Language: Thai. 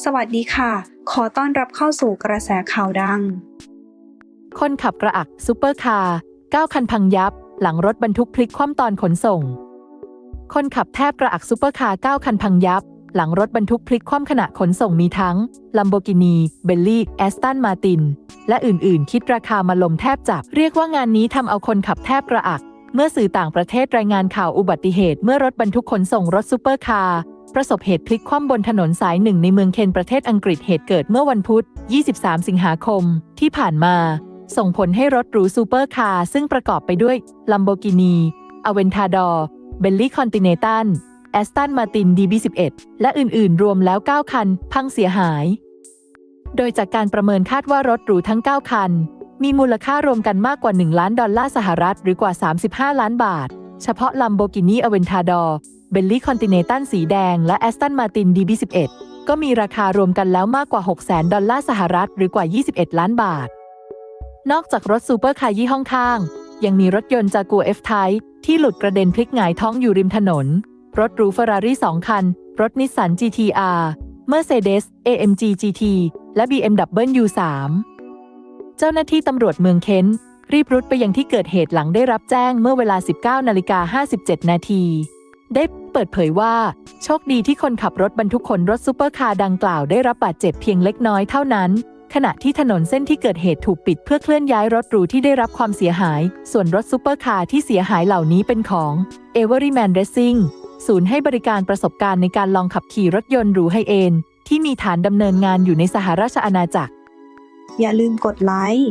สวัสดีค่ะ ขอต้อนรับเข้าสู่กระแสข่าวดัง คนขับกระอักซูเปอร์คาร์9คันพังยับ หลังรถบรรทุกพลิกคว่ำตอนขนส่ง คนขับแทบกระอักซูเปอร์คาร์9คันพังยับ หลังรถบรรทุกพลิกคว่ำขณะขนส่งมีทั้ง Lamborghini, Bentley, Aston Martin และอื่นๆ คิดราคามาลมแทบจับ เรียกว่างานนี้ทำเอาคนขับแทบกระอักเมื่อสื่อต่างประเทศรายงานข่าวอุบัติเหตุเมื่อรถบรรทุกขนส่งรถซูเปอร์คาร์ ประสบเหตุพลิกคว่ำบนถนนสายหนึ่งในเมืองเคนประเทศอังกฤษเหตุเกิดเมื่อวันพุธ 23 สิงหาคม ที่ผ่านมา ส่งผลให้รถหรูซูเปอร์คาร์ซึ่งประกอบไปด้วย Lamborghini Aventador Bentley Continental Aston Martin DB11 และอื่นๆ รวมแล้ว 9 คัน พังเสียหาย โดยจากการประเมินคาดว่ารถหรูทั้ง 9 คัน มีมูลค่ารวมกันมากกว่า 1 ล้านดอลลาร์สหรัฐ หรือกว่า 35 ล้านบาท เฉพาะลัมโบกินีอเวนทาร์ด Lamborghini Aventador Bentley Continental สีแดง และ Aston Martin DB11 ก็มีราคารวมกันแล้วมากกว่า 6 0 0 0 0 ดอลลาร์สหรัฐ หรือกว่า 21 ล้านบาท นอกจากรถซูเปอร์คาร์ยี่ห้องข้าง ยังมีรถยนต์จากัว F-Type ที่หลุดกระเด็นพลิกหงายท้องอยู่ริมถนน รถรูเฟอร์รารี่2คัน รถนิสสัน GTR Mercedes AMG GT และ BMW 3 เจ้าหน้าที่ตำรวจเมืองเคนต์รีบรุดไปยังที่เกิดเหตุหลังได้รับแจ้งเมื่อเวลา 19นาฬิกา57 นาทีได้ เปิดเผยว่า โชคดีที่คนขับรถบรรทุกขนรถซูเปอร์คาร์ดังกล่าวได้รับบาดเจ็บเพียงเล็กน้อยเท่านั้น ขณะที่ถนนเส้นที่เกิดเหตุถูกปิดเพื่อเคลื่อนย้ายรถหรูที่ได้รับความเสียหาย ส่วนรถซูเปอร์คาร์ที่เสียหายเหล่านี้เป็นของ Everyman Racing ศูนย์ให้บริการประสบการณ์ในการลองขับขี่รถยนต์หรูไฮเอนที่มีฐานดำเนินงานอยู่ในสหราชอาณาจักร อย่าลืมกดไลค์